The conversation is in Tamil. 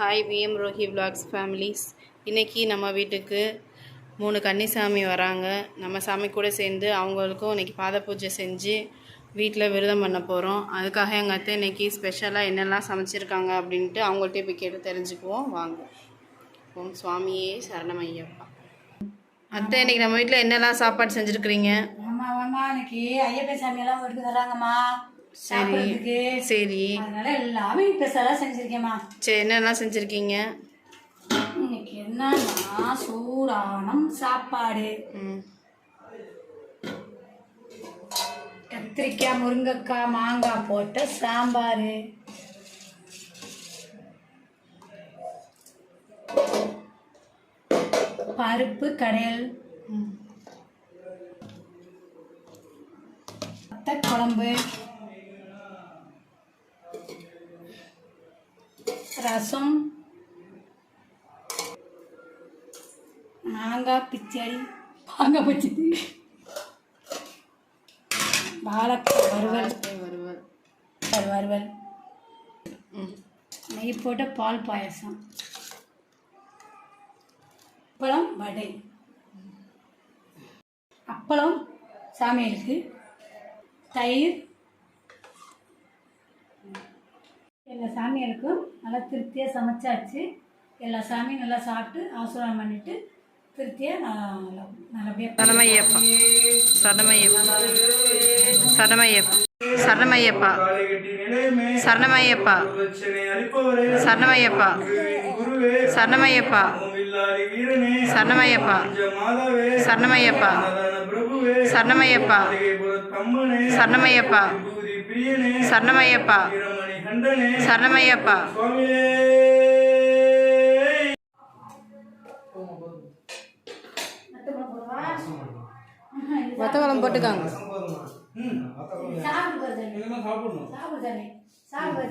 Hi VM Rohi vlogs families இன்னைக்கு நம்ம வீட்டுக்கு மூணு கன்னிசாமி வராங்க. நம்ம சாமி கூட சேர்ந்து அவங்களுக்கும் இன்றைக்கி பாத பூஜை செஞ்சு வீட்டில் விரதம் பண்ண போகிறோம் அதுக்காக எங்கள் அத்தை இன்றைக்கி ஸ்பெஷலாக என்னெல்லாம் சமைச்சிருக்காங்க அப்படின்ட்டு அவங்கள்ட்ட போய் கேட்டு தெரிஞ்சுக்குவோம். வாங்க. ஓம் சுவாமியே சரணமையப்பா அத்தை இன்னைக்கு நம்ம வீட்டில் என்னெல்லாம் சாப்பாடு செஞ்சுருக்குறீங்க? ஆமாம்மா இன்னைக்கு ஐயப்பன் சாமியெல்லாம் வீட்டுக்கு தராங்கம்மா. சரி சரி. அதனால எல்லாமே ஸ்பெஷலாக செஞ்சிருக்கேம்மா. சரி என்னெல்லாம் செஞ்சுருக்கீங்க? இன்னைக்கு என்னன்னா சூடானம் சாப்பாடு. ம். கத்திரிக்காய் முருங்கைக்காய் மாங்காய் போட்ட சாம்பார். பருப்பு கடையல். குழம்பு ரசம் மாங்காய் பிச்சடி மாங்காய் பச்சடி வாழைக்காய் வறுவல் வறுவல். ம். நெய் போட்ட பால் பாயசம். அப்பளம் வடை. அப்பளம் சாமியாருக்கு தயிர் எல்லா சாமியாருக்கும் நல்லா திருப்தியாக சமைச்சாச்சு எல்லா சாமியும் நல்லா சாப்பிட்டு ஆசீர்வாதம் பண்ணிட்டு திருப்தியாக நல்லா நல்லபடியாக சரணமையப்பா சரணமையப்பா சரணமையப்பா சரணமையப்பா சரணமையப்பா சரணமையப்பா சரணமையப்பா சரணமையப்பா சரணமையப்பா சரணமையப்பா சரணமையப்பா சரணமையப்பா சரணமையப்பா. வத்தவளம் போட்டுக்காங்க. சாப்பிட்டு